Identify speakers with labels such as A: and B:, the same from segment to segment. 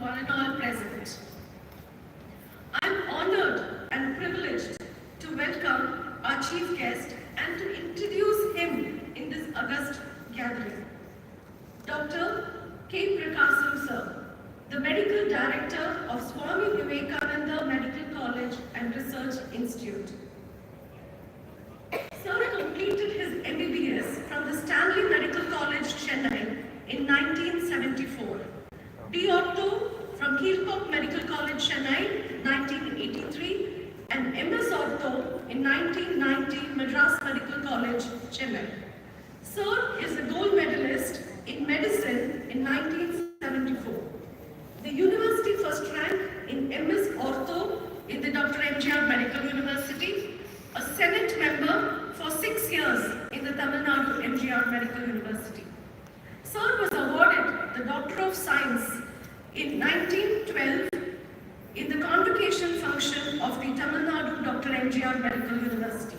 A: one and all present. I'm honored and privileged to welcome our chief guest and to introduce him in this august gathering. Dr. K. Prakasam sir, the medical director of Swami Vivekananda Medical College and Research Institute. Sir completed his MBBS from the Stanley Medical College, Chennai in 1974. D. Ortho from Keelpop Medical College, Chennai, 1983, and MS Ortho in 1990, Madras Medical College, Chennai. Sir is a gold medalist in medicine in 1974. The university first rank in MS Ortho in the Dr. MGR Medical University, a Senate member for six years in the Tamil Nadu MGR Medical University. Sir was awarded the Doctor of Science in 1912 in the convocation function of the Tamil Nadu Dr. MGR Medical University.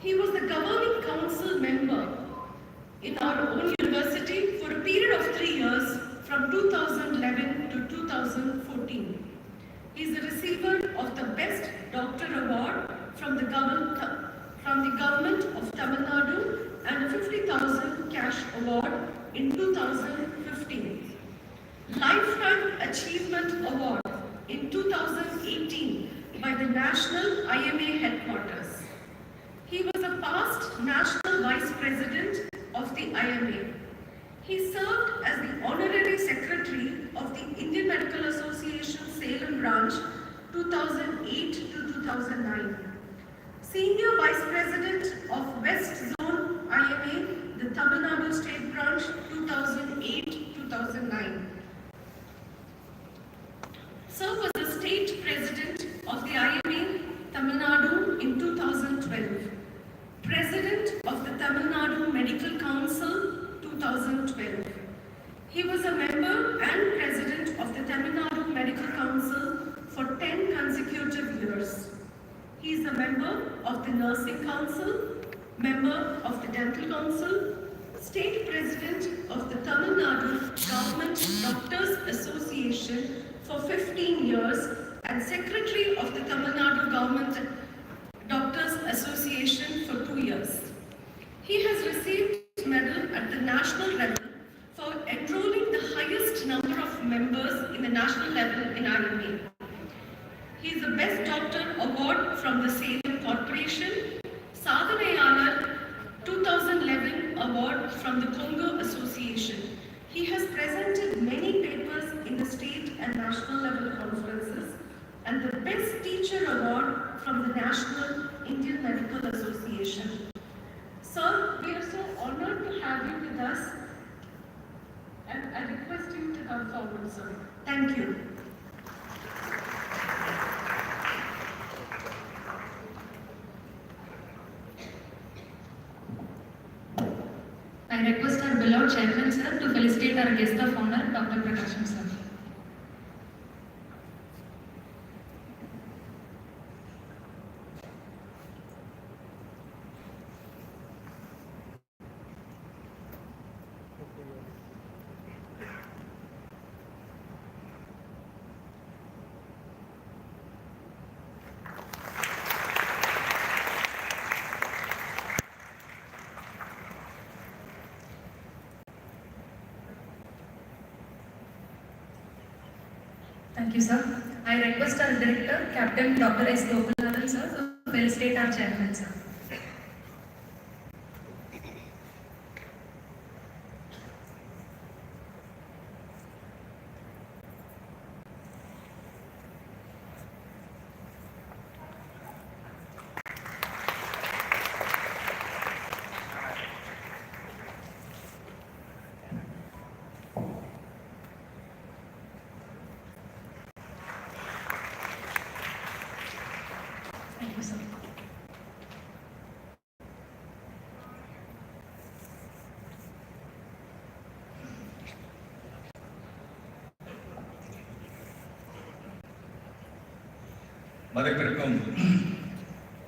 A: He was the governing council member in our own university for a period of three years from 2011 to 2014. He is the receiver of the Best Doctor Award from the government, from the government of Tamil Nadu and a 50,000 cash award in 2015. Lifetime Achievement Award in 2018 by the National IMA headquarters. He was a past National Vice President of the IMA. He served as the Honorary Secretary of the Indian Medical Association Salem branch 2008 to 2009. Senior Vice President of West Zone IMA, the Tamil Nadu State branch 2008-2009. Sir was the State President of the IMA Tamil Nadu in 2012. President of the Tamil Nadu Medical Council 2012. He was a member and president of the Tamil Nadu Medical Council for 10 consecutive years. He is a member of the Nursing Council, member of the Dental Council, state president of the Tamil Nadu Government Doctors Association for 15 years and secretary of the Tamil Nadu Government Doctors Association for two years. He has received medal at national level for enrolling the highest number of members in the national level in IMA. He is the Best Doctor Award from the Salem Corporation, Sadhanayanar 2011 Award from the Congo Association. He has presented many papers in the state and national level conferences and the Best Teacher Award from the National Indian Medical Association. Sir, we are so honored to have you with us and I request you to come forward, sir. Thank you.
B: I request our beloved chairman sir to felicitate our guest of honor, Dr. Prakasham sir. Thank you, sir. I request our director, Captain Dr. S. Gokulanathan, sir, to felicitate our chairman, sir.
C: மதிப்பிற்கும்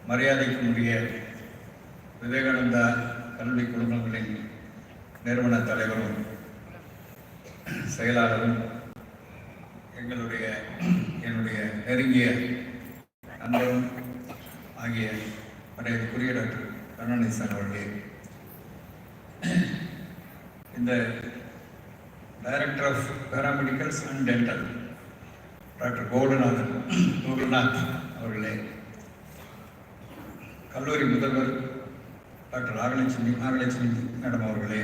C: மரியாதைக்கும் உரிய விவேகானந்தா கல்வி குழுமங்களின் நிறுவன தலைவரும் செயலாளரும் எங்களுடைய என்னுடைய நெருங்கிய நண்பரும் ஆகிய மரியாதைக்குரிய டாக்டர் கருணாநிதிசன் அவர்களே. இந்த director of paramedicals and dental doctor Gokulanathan Gokulnath அவர்களே. கல்லூரி முதல்வர் டாக்டர் நாகலட்சுமி நாகலட்சுமி மேடம் அவர்களே.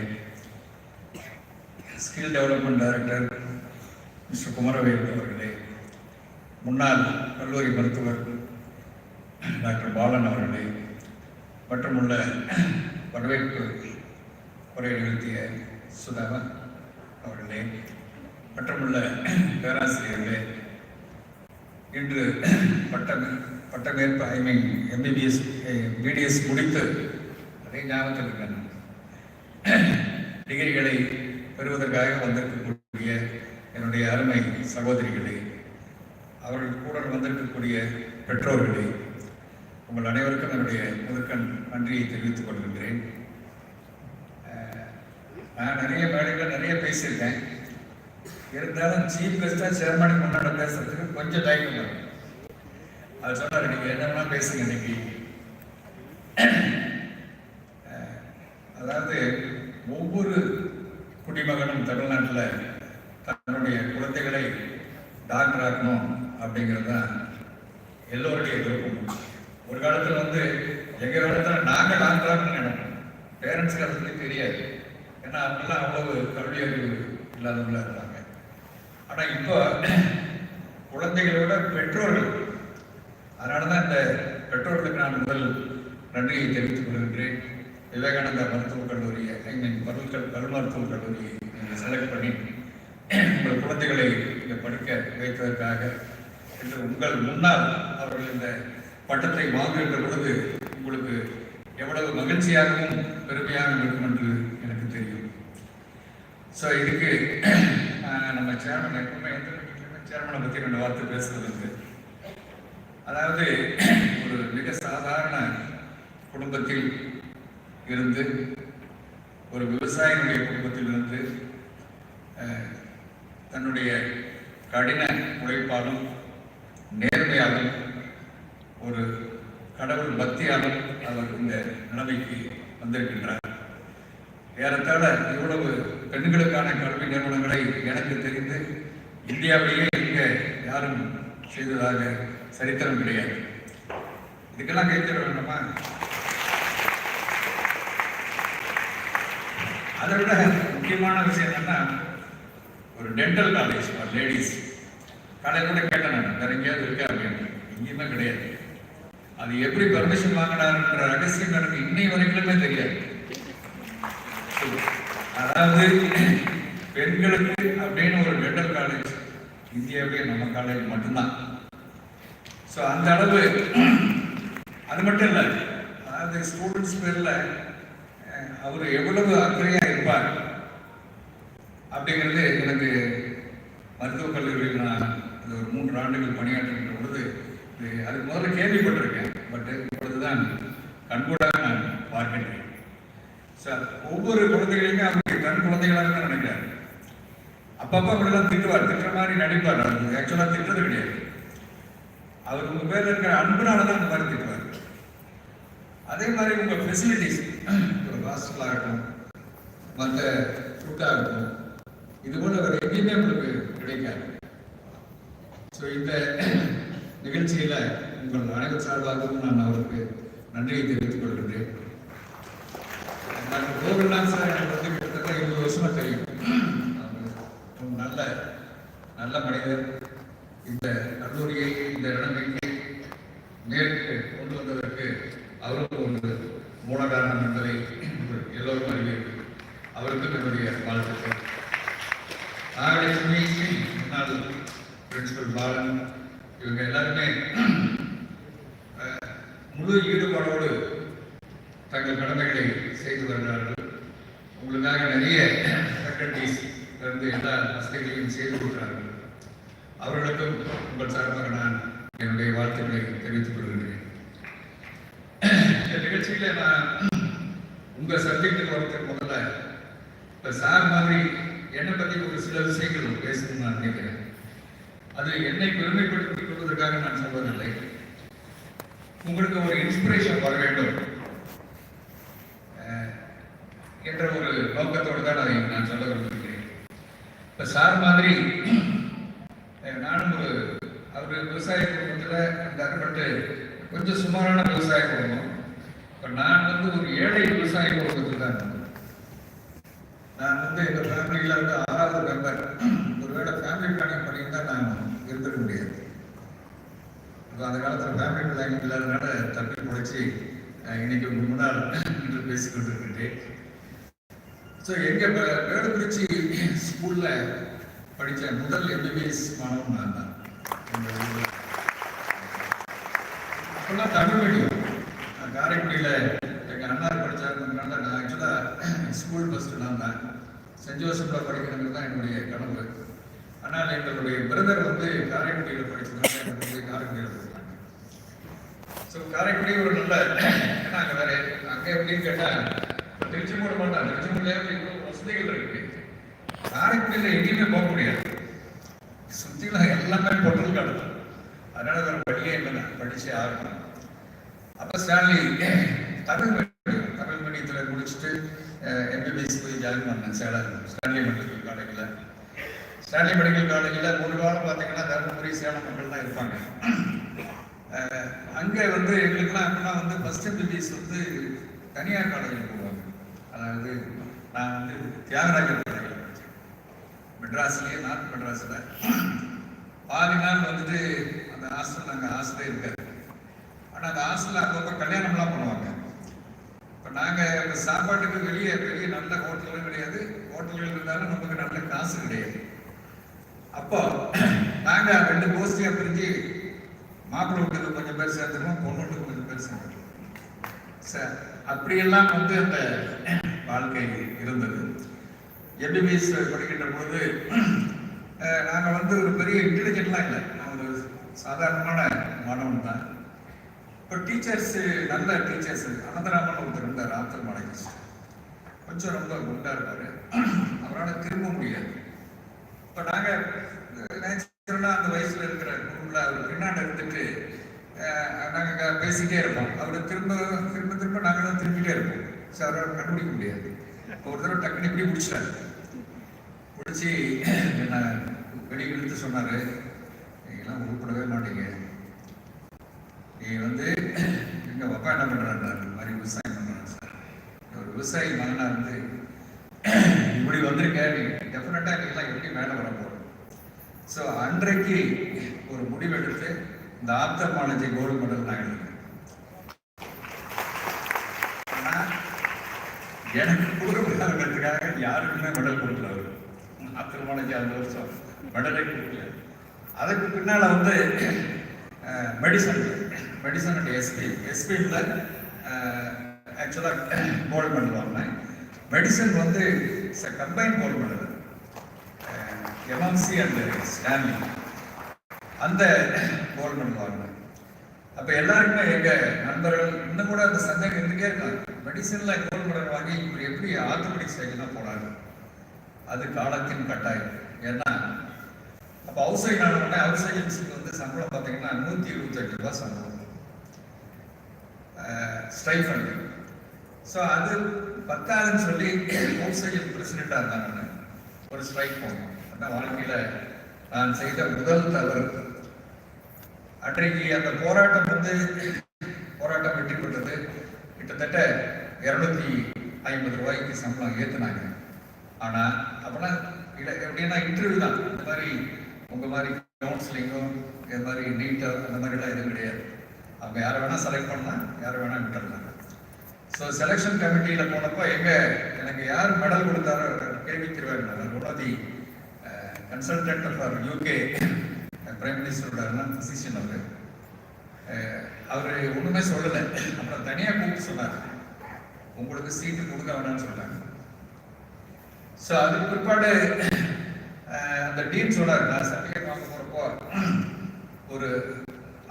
C: Skill development director mister Kumaravel அவர்களே. முன்னாள் கல்லூரி மருத்துவர் டாக்டர் பாலன் அவர்களே. மற்றுமுள்ள வரவேற்பு உரை நிகழ்த்திய சுதாவா அவர்களே. மற்றுமுள்ள பேராசிரியர்களே. இன்று பட்டம் பட்டமேற்பு ஐ மீன் எம்பிபிஎஸ் பிடிஎஸ் முடித்து அதே ஞாபகத்தில் இருக்கேன் டிகிரிகளை பெறுவதற்காக வந்திருக்கக்கூடிய என்னுடைய அருமை சகோதரிகளே அவர்கள் கூட வந்திருக்கக்கூடிய பெற்றோர்களே உங்கள் அனைவருக்கும் என்னுடைய முதற்கண் நன்றியை தெரிவித்துக் கொள்கின்றேன். நான் நிறைய மேடைகளில் நிறைய பேசியிருக்கேன். இருந்தாலும் சீஃப் கெஸ்டாக சேர்மனுக்கு முன்னாடி பேசுறதுக்கு கொஞ்சம் டைம் வரும் அது சொன்னார் நீங்கள் என்னென்ன பேசுங்க இன்னைக்கு. அதாவது ஒவ்வொரு குடிமகனும் தமிழ்நாட்டில் தன்னுடைய குழந்தைகளை டாக்டர் ஆக்கணும் அப்படிங்கிறது தான் எல்லோருடைய விருப்பம். ஒரு காலத்தில் வந்து எங்கள் காலத்தில் நாங்கள் டாக்டர் ஆகணும்னு நினைப்போம். பேரண்ட்ஸ் அதை தெரியாது. ஏன்னா அவங்களாம் அவ்வளவு கல்வி அறிவு இல்லாதவங்களாக இருந்தாங்க ஆனால் இப்போ குழந்தைகளோட பெற்றோர்கள் அதனால தான் இந்த பெற்றோர்களுக்கு நான் முதல் நன்றியை தெரிவித்துக் கொள்கின்றேன். விவேகானந்தா மருத்துவக் கல்லூரியை ஐ மீன் பல்கல் பல் மருத்துவக் கல்லூரியை நீங்கள் செலக்ட் பண்ணி உங்கள் குழந்தைகளை இங்கே படிக்க வைத்ததற்காக என்று உங்கள் முன்னால் அவர்கள் இந்த பட்டத்தை வாங்குகின்ற பொழுது உங்களுக்கு எவ்வளவு மகிழ்ச்சியாகவும் பெருமையாகவும் இருக்கும் என்று எனக்கு தெரியும். ஸோ இதுக்கு நம்ம சேர்மன் எப்பவுமே எந்த சேர்மனை பற்றி ரெண்டு வார்த்தை பேசுறது உண்டு. அதாவது ஒரு மிக சாதாரண குடும்பத்தில் இருந்து ஒரு விவசாயினுடைய குடும்பத்தில் இருந்து தன்னுடைய கடின உழைப்பாலும் நேர்மையாலும் ஒரு கடவுள் பக்தியாலும் அவர் இந்த நிலைமைக்கு வந்திருக்கின்றார் ஏறத்தாழ இவ்வளவு பெண்களுக்கான கல்வி நிறுவனங்களை எனக்கு தெரிந்து இந்தியாவிலேயே இங்கே யாரும் செய்ததாக சரித்திரம் கிடையாது. இதுக்கெல்லாம் கைத்தர வேண்டாமா அதை விட முக்கியமான விஷயம் என்னன்னா ஒரு டென்டல் காலேஜ் ஃபார் லேடிஸ் காலையில் கூட கேட்டேன் நான் வேற எங்கேயாவது இருக்கா அப்படின்னு. எங்கேயுமே கிடையாது. அது எப்படி பர்மிஷன் வாங்கினாருன்ற ரகசியம் எனக்கு இன்னை வரைக்குமே தெரியாது. அதாவது பெண்களுக்கு அப்படின்னு ஒரு டென்டல் காலேஜ் இந்தியாவிலே நம்ம காலேஜ் மட்டும்தான். ஸோ அந்த அளவு அது மட்டும் இல்லை. அதாவது ஸ்டூடெண்ட்ஸ் பேரில் அவர் எவ்வளவு அக்கறையாக இருப்பார் அப்படிங்கிறது எனக்கு மருத்துவக் கல்லூரியில் நான் இது ஒரு மூன்று ஆண்டுகள் பணியாற்றுகின்ற பொழுது அது அதுக்கு முதல்ல கேள்விப்பட்டிருக்கேன். பட் இப்பொழுதுதான் கண்கூடாக நான் சார் ஒவ்வொரு குழந்தைகளையுமே அவருடைய தன் குழந்தைகளாக தான் நினைக்கிறார் அப்பப்போ அப்படிலாம் திட்டுவார். திட்டுற மாதிரி நடிப்பார் அது ஆக்சுவலாக திட்டுறது கிடையாது. அவர் உங்கள் பேரில் இருக்கிற அன்புனால தான் அந்த மாதிரி திட்டுவார். அதே மாதிரி உங்கள் ஃபெசிலிட்டிஸ் ஒரு ஹாஸ்டலாக இருக்கும் மற்ற ஃபுட்டாக இருக்கும் இது போல வேறு எங்கேயுமே உங்களுக்கு கிடைக்காது. ஸோ இந்த நிகழ்ச்சியில் உங்கள் அனைவர் சார்பாகவும் நான் அவருக்கு நன்றியை தெரிவித்துக் கொள்கின்றேன். டாக்டர் கோவில்லாம் சார் எனக்கு வந்து கிட்டத்தட்ட இருபது வருஷமா தெரியும். நல்ல நல்ல மனிதர். இந்த கல்லூரியை இந்த நிலைமைக்கு நேருக்கு கொண்டு வந்ததற்கு அவருக்கும் ஒரு மூல காரணம் என்பதை எல்லோரும் அறிவீர்கள் அவருக்கும் என்னுடைய வாழ்த்துக்கள் நாகலட்சுமி முன்னாள் பிரின்சிபல் பாலன் இவங்க எல்லாருமே அஹ், முழு ஈடுபாடோடு தங்கள் கடமைகளை செய்து வருகிறார்கள் உங்களுக்காக நிறைய ஃபேக்கல்டிஸ் இருந்து எல்லா வசதிகளையும் செய்து கொடுக்கிறார்கள் அவர்களுக்கும் உங்கள் சார்பாக நான் என்னுடைய வாழ்த்துக்களை தெரிவித்துக் கொள்கிறேன் இந்த நிகழ்ச்சியில நான் உங்க சப்ஜெக்டுக்கு வரதுக்கு முதல்ல இப்ப சார் மாதிரி என்னை பத்தி ஒரு சில விஷயங்கள் பேசணும்னு நான் நினைக்கிறேன் அது என்னை பெருமைப்படுத்திக் கொள்வதற்காக நான் சொல்வதில்லை. உங்களுக்கு ஒரு இன்ஸ்பிரேஷன் வர வேண்டும். அஹ், என்ற ஒரு நோக்கத்தோடு தான் அதை நான் சொல்ல விரும்புகிறேன். இப்ப சார் மாதிரி நானும் ஒரு அவர் விவசாய குடும்பத்தில் இருந்தார் கொஞ்சம் சுமாரான விவசாய குடும்பம். இப்போ நான் வந்து ஒரு ஏழை விவசாய குடும்பத்தில் தான் நான் வந்து எங்க ஃபேமிலியில வந்து ஆறாவது மெம்பர் ஒருவேளை ஃபேமிலி பிளானிங் பண்ணியிருந்தா நான் இருந்திருக்க முடியாது. இப்போ அந்த காலத்துல ஃபேமிலி பிளானிங் இல்லாதனால தப்பி முளைச்சி இன்னைக்கு உங்க முன்னால் என்று பேசிக் ஸோ எங்க வே- வேலுக்குறிச்சி ஸ்கூல்ல படித்த முதல் எம்பிபிஎஸ் மாணவன் நான் தான். எங்க தமிழ் மீடியம் நான் காரைக்குடியில் எங்கள் அண்ணார் படித்தாருன்றதுனால நான் ஆக்சுவலாக ஸ்கூல் ஃபஸ்ட்டு நான் தான். சென்ட் ஜோசப்பில் படிக்கணுங்கிறது தான் என்னுடைய கனவு. ஆனால் எங்களுடைய பிரதர் வந்து காரைக்குடியில் படிச்சதுனால எனக்கு வந்து காரைக்குடியில் படிக்கிறாங்க ஸோ காரைக்குடி ஒரு நல்ல ஏன்னா அங்கே வேறு அங்கே எப்படின்னு கேட்டால் திருச்சி மூட மாட்டான். திருச்சி மூலையே இவ்வளோ வசதிகள் இருக்கு. காரைக்குடியில் எங்கேயுமே போக முடியாது. சுற்றிலாம் எல்லாமே பொருள் கடல் அதனால வேறு வழியே இல்லை படிச்சே ஆகணும். அப்ப ஸ்டான்லி தமிழ் முடிச்சுட்டு எம்பிபிஎஸ் போய் ஜாயின் பண்ணேன். சேலம் ஸ்டான்லி மெடிக்கல் காலேஜில். ஸ்டான்லி மெடிக்கல் காலேஜில் ஒரு காலம் பார்த்தீங்கன்னா தருமபுரி சேலம் மக்கள் தான் இருப்பாங்க அங்கே வந்து எங்களுக்குலாம் எப்படின்னா வந்து ஃபஸ்ட் எம்பிபிஎஸ் வந்து தனியார் காலேஜில் போவாங்க. அதாவது நான் வந்து தியாகராஜர் காலேஜில் படித்தேன் நார்த் மெட்ராஸில். பாதி நாள் வந்துட்டு அந்த ஹாஸ்டல் அங்கே ஹாஸ்டலே இருக்காது. ஆனால் அந்த ஹாஸ்டலில் அப்பப்போ கல்யாணம்லாம் பண்ணுவாங்க. இப்போ நாங்கள் அந்த சாப்பாட்டுக்கு வெளியே பெரிய நல்ல ஹோட்டலும் கிடையாது. ஹோட்டல்கள் இருந்தாலும் நமக்கு நல்ல காசு கிடையாது. அப்போ நாங்கள் ரெண்டு கோஷ்டியாக பிரிஞ்சு மாப்பிள்ளை வீட்டுக்கு கொஞ்சம் பேர் சேர்ந்துருவோம் பொண்ணு வீட்டுக்கு கொஞ்சம் பேர் சேர்ந்துருவோம். சார் அப்படியெல்லாம் வந்து அந்த வாழ்க்கை இருந்தது. எம்பிபிஎஸ் படிக்கின்ற பொழுது நாங்கள் வந்து ஒரு பெரிய இன்டெலிஜென்ட்லாம் இல்லை. நான் ஒரு சாதாரணமான மாணவன் தான். இப்போ டீச்சர்ஸ் நல்ல டீச்சர்ஸ் அனந்தராமன் ஒருத்தர் இருந்தார் ஆத்தர் மாணவிஸ் கொஞ்சம் ரொம்ப குண்டா இருந்தார் அவரால் திரும்ப முடியாது. இப்போ நாங்கள் நேச்சுரலாக அந்த வயசில் இருக்கிற குருவில் அவர் பின்னாடி இருந்துட்டு நாங்கள் பேசிக்கிட்டே இருப்போம். அவர் திரும்ப திரும்ப திரும்ப நாங்களும் திரும்பிட்டே இருப்போம். ஸோ அவரால் கண்டுபிடிக்க முடியாது. இப்போ ஒரு தடவை டக்குனு இப்படி பிடிச்சிட்டாரு பிடிச்சி என்ன வெளியே இழுத்து சொன்னார் நீங்களாம் உருப்படவே மாட்டீங்க. நீ வந்து எங்கள் அப்பா என்ன பண்ணுறாரு இந்த மாதிரி விவசாயம் பண்ணுறாரு சார். ஒரு விவசாயி மகனாக இருந்து இப்படி வந்திருக்க நீ டெஃபினட்டாக நீங்களாம் எப்படி மேலே வர போகிறோம் ஸோ அன்றைக்கு ஒரு முடிவெடுத்து இந்த ஆப்தமாலஜி கோல்டு மெடல் நான் எடுத்தேன். எனக்கு கொடுக்கறதுக்காக யாருக்குமே மெடல் கொடுக்கல அவர். ஆத்திரமானஜி அந்த வருஷம். மெடலை கொடுக்கல. அதுக்கு பின்னால் வந்து மெடிசன் மெடிசன் அண்ட் எஸ்பி எஸ்பியில் ஆக்சுவலாக போல் பண்ணுவாங்க. வாங்கினேன் மெடிசன் வந்து கம்பைன் கோல்டு பண்ணுது. எம்எம்சி அண்ட் ஸ்டான்லி அந்த போல் பண்ணுவாங்க. வாங்கினேன் எல்லாருக்குமே எங்கள் நண்பர்கள் இன்னும் கூட அந்த சந்தேகம் இருந்துகிட்டே இருக்காங்க மெடிசனில் கோல் மெடல் வாங்கி இவர் எப்படி ஆர்த்தோபெடிக் சைடு தான் அது காலத்தின் கட்டாயம். ஏன்னா அப்போ ஹவுஸ் சைட் ஆனவுடனே ஹவுஸ் ஏஜென்சிக்கு வந்து சம்பளம் பார்த்தீங்கன்னா நூத்தி இருபத்தெட்டு ரூபாய் சம்பளம். ஸ்ட்ரைஃபண்ட் ஸோ அது பத்தாதுன்னு சொல்லி ஹவுஸ் பிரசிடெண்டாக இருந்தாங்க ஒரு ஸ்ட்ரைக் போனோம். அதான் வாழ்க்கையில நான் செய்த முதல் தவறு. அன்றைக்கு அந்த போராட்டம் வந்து போராட்டம் வெற்றி பெற்றது. கிட்டத்தட்ட இருநூத்தி ஐம்பது ரூபாய்க்கு சம்பளம் ஏத்துனாங்க. ஆனா அப்பெல்லாம் இல்ல எப்படின்னா இன்டர்வியூ தான். இந்த மாதிரி உங்க மாதிரி கவுன்சிலிங்கும் இது மாதிரி நீட்டாக அந்த மாதிரிலாம் எதுவும் கிடையாது. அவங்க யாரை வேணால் செலக்ட் பண்ணலாம் யாரை வேணால் விட்டுடலாம் ஸோ செலெக்ஷன் கமிட்டியில் போனப்போ எங்கே எனக்கு யார் மெடல் கொடுத்தாரோ கேள்வி Thiruvarur one of the consultant for UK prime மினிஸ்டரோட position அவர். அவர் ஒன்றுமே சொல்லலை. அப்புறம் தனியாக கூப்பிட்டு சொன்னார். உங்களுக்கு சீட்டு கொடுக்க வேணாம்னு சொன்னாங்க. ஸோ அதுக்கு பிற்பாடு அந்த டீம் சொன்னார். நான் சர்டிஃபிகேட் வாங்க போகிறப்போ ஒரு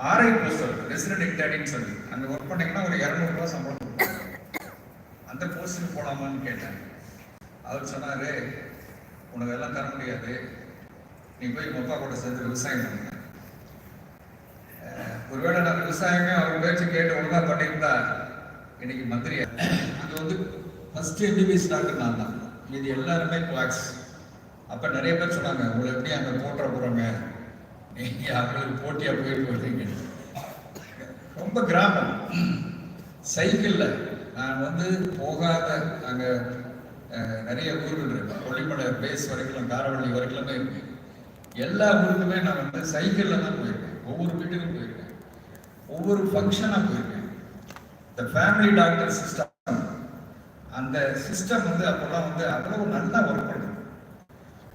C: ஆர்ஐ போஸ்டர் ரெசிடென்ட் இன்டர்னின்னு சொல்லி. அந்த ஒர்க் பண்ணீங்கன்னா ஒரு இரநூறுபா சம்பளம் கொடுப்பாங்க. அந்த போஸ்ட்டுக்கு போலாமான்னு கேட்டேன். அவர் சொன்னாரு உனக்கு எல்லாம் தர முடியாது. நீ போய் மொப்பா கூட சேர்ந்து விவசாயம் பண்ணுங்க. ஒருவேளை நான் விவசாயமே அவர் பேச்சு கேட்டு ஒழுங்கா பண்ணியிருந்தா இன்னைக்கு மந்திரியா அது வந்து ஃபர்ஸ்ட் எம்பிபிஎஸ் டாக்டர் நான் தான். இது எல்லாருமே கிளாக்ஸ் அப்ப நிறைய பேர் சொன்னாங்க உங்களை எப்படி அங்க போட்டுற போறாங்க? நீங்க அவங்களுக்கு போட்டியா போயிட்டு வர்றீங்க ரொம்ப கிராமம். சைக்கிளில் நான் வந்து போகாத அங்கே நிறைய ஊர்கள் இருக்கு. கொல்லிமலை பேஸ் வரைக்கும் காரவள்ளி வரைக்கும் இருக்கு எல்லா ஊருக்குமே நான் வந்து சைக்கிளில் தான் போயிருக்கேன். ஒவ்வொரு வீட்டுக்கும் போயிருக்கேன். ஒவ்வொரு ஃபங்க்ஷனாக போயிருக்கேன். இந்த ஃபேமிலி டாக்டர் சிஸ்டம் அந்த சிஸ்டம் வந்து அப்போல்லாம் வந்து அவ்வளவு நல்லா ஒர்க்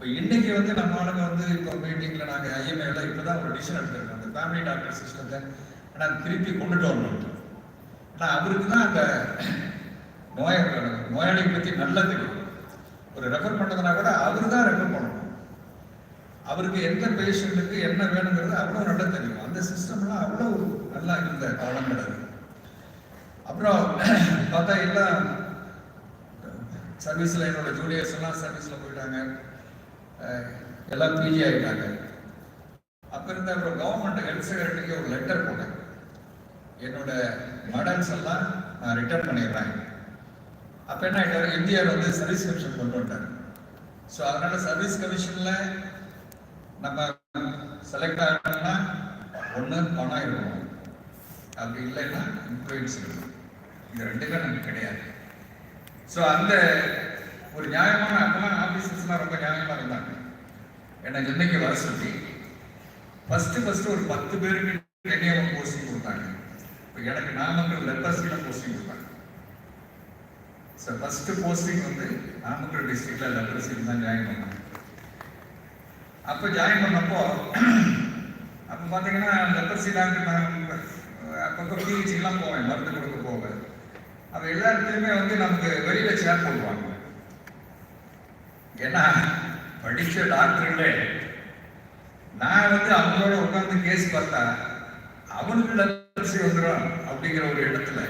C: இப்போ இன்னைக்கு வந்து நம்ம ஆளுங்க வந்து இப்போ மீட்டிங்கில் நாங்கள் ஐஎம்ஏல இப்போ தான் ஒரு டிசிஷன் எடுத்திருக்கோம். அந்த ஃபேமிலி டாக்டர் சிஸ்டத்தை நாங்கள் திருப்பி கொண்டுட்டு வரணும். ஆனால் அவருக்கு தான் அந்த நோய நோயாளியை பற்றி நல்லா தெரியும். ஒரு ரெஃபர் பண்ணதுனா கூட அவர் தான் ரெஃபர் பண்ணணும். அவருக்கு எந்த பேஷண்ட்டுக்கு என்ன வேணுங்கிறது அவ்வளோ நல்லா தெரியும். அந்த சிஸ்டம்லாம் அவ்வளோ நல்லா இருந்த காலம் கிடையாது அப்புறம் பார்த்தா எல்லாம் சர்வீஸில் என்னோட ஜூனியர்ஸ் எல்லாம் சர்வீஸில் போயிட்டாங்க. எல்லாம் பிஜி ஆகிட்டாங்க அப்போ இருந்த அப்புறம் கவர்மெண்ட் ஹெல்த் செக்ரட்டரிக்கு ஒரு லெட்டர் போட்டேன். என்னோட மடன்ஸ் எல்லாம் நான் ரிட்டர்ன் பண்ணிடுறேன். அப்போ என்ன ஆகிட்டார் இந்தியாவில் வந்து சர்வீஸ் கமிஷன் கொண்டு வந்துட்டாரு. ஸோ அதனால சர்வீஸ் கமிஷனில் நம்ம செலக்ட் ஆகணும்னா ஒன்று பணம் இருக்கணும் அப்படி இல்லைன்னா இன்ஃப்ளூயன்ஸ் இருக்கணும் இது ரெண்டுமே நமக்கு கிடையாது. ஸோ அந்த ஒரு நியாயமான அப்பெல்லாம் ஆஃபீஸர்ஸ்லாம் ரொம்ப நியாயமாக இருந்தாங்க எனக்கு இன்னைக்கு வர சொல்லி ஃபஸ்ட்டு ஃபஸ்ட்டு ஒரு பத்து பேருக்கு டென்னியம் போஸ்டிங் கொடுத்தாங்க. இப்போ எனக்கு நாமக்கல் லெப்பர்ஸில் போஸ்டிங் கொடுத்தாங்க. ஸோ ஃபஸ்ட்டு போஸ்டிங் வந்து நாமக்கல் டிஸ்ட்ரிக்டில் லெப்பர்ஸில் தான் ஜாயின் பண்ணாங்க அப்போ ஜாயின் பண்ணப்போ அப்போ பார்த்தீங்கன்னா லெப்பர்சி நான் அப்பப்போ பிஹெச்சிக்கெலாம் போவேன் மருந்து கொடுக்க போவேன் அப்போ எல்லா இடத்துலையுமே வந்து நமக்கு வெளியில் சேர் போடுவாங்க. ஏன்னா படித்த டாக்டர்களே நான் வந்து அவங்களோட உட்காந்து கேஸ் பார்த்தா அவனுக்கு லெப்பர்சி வந்துடும் அப்படிங்கிற ஒரு இடத்துல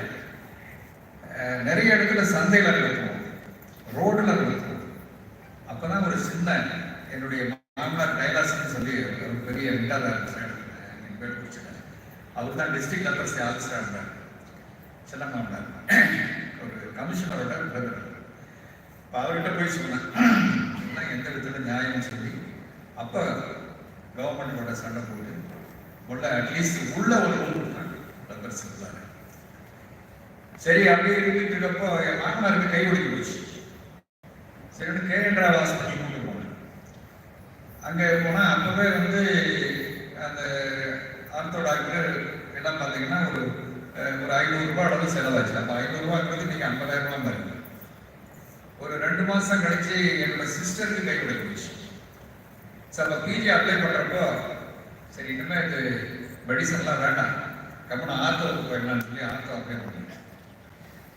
C: நிறைய இடத்துல சந்தையில் இருக்கும் ரோடில் இருக்கும் அப்பதான் ஒரு சின்ன என்னுடைய மாமனார் கைலாசன் சொல்லி ஒரு பெரிய விட்டாதார் பேர் பிடிச்சிட்டேன் அவர் தான் டிஸ்ட்ரிக்ட் லெப்பர்சி ஆஃபீஸராக இருந்தார். சின்ன மாமனார். ஒரு கமிஷனரோட பிரதர் இப்போ அவர்கிட்ட போய் சொன்னேன். இதெல்லாம் எந்த விதத்தில் நியாயம்னு சொல்லி அப்போ கவர்மெண்ட்டோட சண்டை போட்டு உள்ள அட்லீஸ்ட் உள்ள ஒரு ரூம் கொடுத்தாங்க. சரி அப்படியே இருந்துட்டு இருக்கப்போ என் மாமனாருக்கு கை ஒடுக்கி போச்சு. சரி கேஎன்ரா ஹாஸ்பிட்டல் கொண்டு போனேன் அங்கே போனால் அப்போவே வந்து அந்த ஆர்த்தோ டாக்டர் எல்லாம் பார்த்தீங்கன்னா ஒரு ஒரு ஐநூறுரூபா அளவு செலவாச்சு. அப்போ ஐநூறுரூவாங்கிறது இன்னைக்கு ஐம்பதாயிரம் ரூபாய் பாருங்க. ரெண்டு மாதம் கழிச்சு என்னோட சிஸ்டருக்கு கை உடைக்க போச்சு சார் அப்போ பிஜி அப்ளை பண்ணுறப்போ சரி இனிமேல் இது மெடிசன்லாம் வேண்டாம். கம்மன ஆத்தோவுக்கு போயிடலாம்னு சொல்லி ஆத்தோ அப்ளை பண்ணிட்டேன்.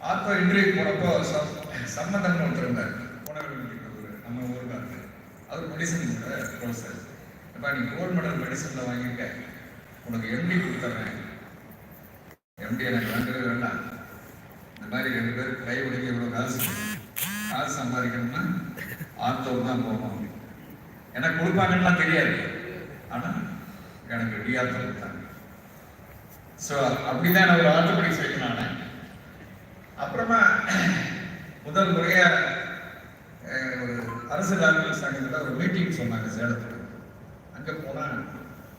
C: ஆத்தோ இன்டர்வியூ போனப்போ சம்- சம்பந்தம்னு ஒருத்தர் இருந்தார். போனவர்கள் ஒரு நம்ம ஊருக்காரர் அவர் மெடிசன் ப்ரொஃபஸர் இப்போ நீ கோல்டு மெடல் மெடிசனில் வாங்கியிருக்க. உனக்கு எம்டி கொடுத்துட்றேன் எம்டி எனக்கு வேண்டவே வேண்டாம். இந்த மாதிரி ரெண்டு பேர் கை உடைக்க இவ்வளோ காசு? காசு சம்பாதிக்கணும்னா ஆர்த்தோ தான் போகணும். எனக்கு கொடுப்பாங்கன்னுலாம் தெரியாது. ஆனால் எனக்கு டிஆர்த்தோ கொடுத்தாங்க ஸோ அப்படிதான் நான் ஒரு ஆர்த்தோபெடிக் சர்ஜன் ஆனேன் அப்புறமா முதல் முறையாக ஒரு அரசு டாக்டர் சங்கத்தில் ஒரு மீட்டிங் சொன்னாங்க சேலத்தில். அங்கே போனால்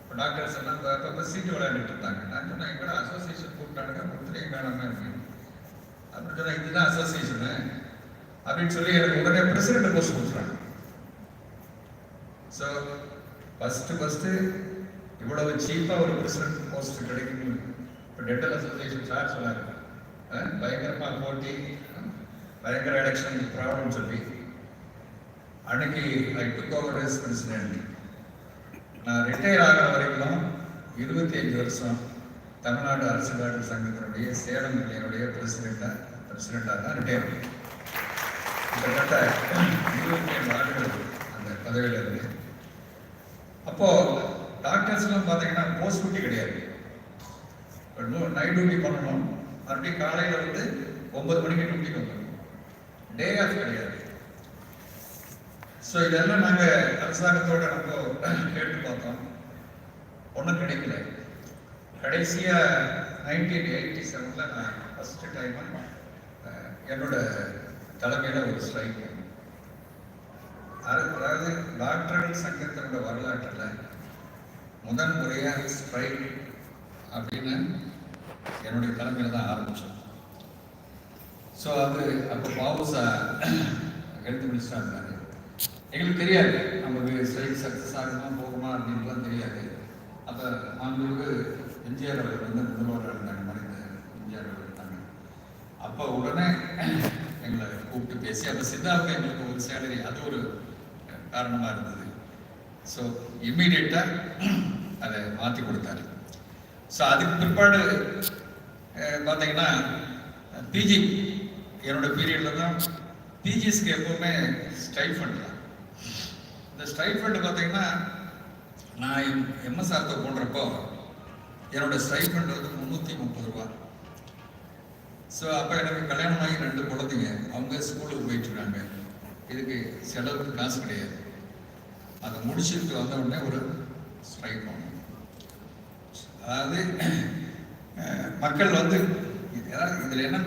C: இப்போ டாக்டர்ஸ் எல்லாம் அப்போ சீட்டு விளையாண்டுட்டு இருந்தாங்க. நான் சொன்னேன் எங்களோட அசோசியேஷன் கூப்பிட்டாங்க ஒருத்தரையும் காணாம அப்படின்னு அப்படின்னு சொன்னேன் இதுதான் அசோசியேஷனு அப்படின்னு சொல்லி எனக்கு உடனே பிரசிடென்ட் போஸ்ட் கொடுத்துறாங்க ஸோ ஃபஸ்ட்டு ஃபஸ்ட்டு இவ்வளவு சீப்பாக ஒரு பிரசிடென்ட் போஸ்ட் கிடைக்கும் இப்போ டென்டல் அசோசியேஷன் சார் சொன்னாங்க அஹ், பயங்கரமா போட்டி அஹ், பயங்கர எலெக்ஷன் ப்ராப்ளம் சொல்லி அன்னைக்கு I took over as president நான் ரிட்டையர் ஆகிற வரைக்கும் இருபத்தி அஞ்சு வருஷம் தமிழ்நாடு அரசு டாக்டர் சங்கத்தினுடைய சேலம் நிலையனுடைய பிரசிடெண்டாக பிரசிடெண்டாக தான் ரிட்டையர் பண்ணேன் கிட்டத்தட்ட இருபத்தி ஏழு ஆண்டுகள் அந்த பதவியில் இருந்து அப்போ டாக்டர்ஸ்லாம் பார்த்தீங்கன்னா போஸ்ட் டியூட்டி கிடையாது. நைட் டியூட்டி பண்ணணும். மறுபடியும் காலையில் வந்து ஒன்பது மணிக்கு டியூட்டிக்கு வந்துடணும். டே ஆஃப் கிடையாது. ஸோ இதெல்லாம் நாங்கள் அரசாங்கத்தோட நம்ம கேட்டு பார்த்தோம். ஒன்றும் கிடைக்கல. கடைசியாக நைன்டீன் எயிட்டி செவனில் நான் ஃபஸ்ட்டு டைம் என்னோட தலைமையில் ஒரு ஸ்ட்ரைக் அதாவது டாக்டர்கள் சங்கத்தினோட வரலாற்றில் முதன் முறையாக ஸ்ட்ரைக் அப்படின்னு என்னுடைய தலைமையில் தான் ஆரம்பித்தோம் ஸோ அது அப்போ பாவுசா ஹெல்த் மினிஸ்டராக இருந்தார் எங்களுக்கு தெரியாது. நமக்கு ஸ்ட்ரைக் சக்ஸஸ் ஆகுமா போகுமா அப்படின்லாம் தெரியாது. அப்போ அவங்களுக்கு எம்ஜிஆர் அவர்கள் வந்து முதல்வராக இருந்தாங்க மறைந்த எம்ஜிஆர் அவர்கள் இருந்தாங்க அப்போ உடனே எங்களை கூப்பிட்டு பேசி அப்போ சித்தாவுக்கு எங்களுக்கு ஒரு சேலரி அது ஒரு காரணமாக இருந்தது. ஸோ இம்மீடியட்டாக அதை மாற்றி கொடுத்தாரு. ஸோ அதுக்கு பிற்பாடு பார்த்தீங்கன்னா பிஜி என்னோட பீரியடில் தான் பிஜிஸ்க்கு எப்போவுமே ஸ்டைஃபண்ட் தான் இந்த ஸ்டைஃபண்ட் பார்த்தீங்கன்னா நான் எம் எம்எஸ்ஆர்த்தை போன்றப்போ என்னோட ஸ்டைஃபண்ட் வந்து முந்நூற்றி முப்பது ரூபா. ஸோ அப்போ எனக்கு கல்யாணம் ஆகி ரெண்டு குழந்தைங்க. அவங்க ஸ்கூலுக்கு போயிட்டு இருக்காங்க. இதுக்கு செலவுக்கு காசு கிடையாது. அதை முடிச்சுட்டு வந்த உடனே ஒரு ஸ்ட்ரைக் போனோம் அதாவது அஹ், மக்கள் வந்து இதில் என்ன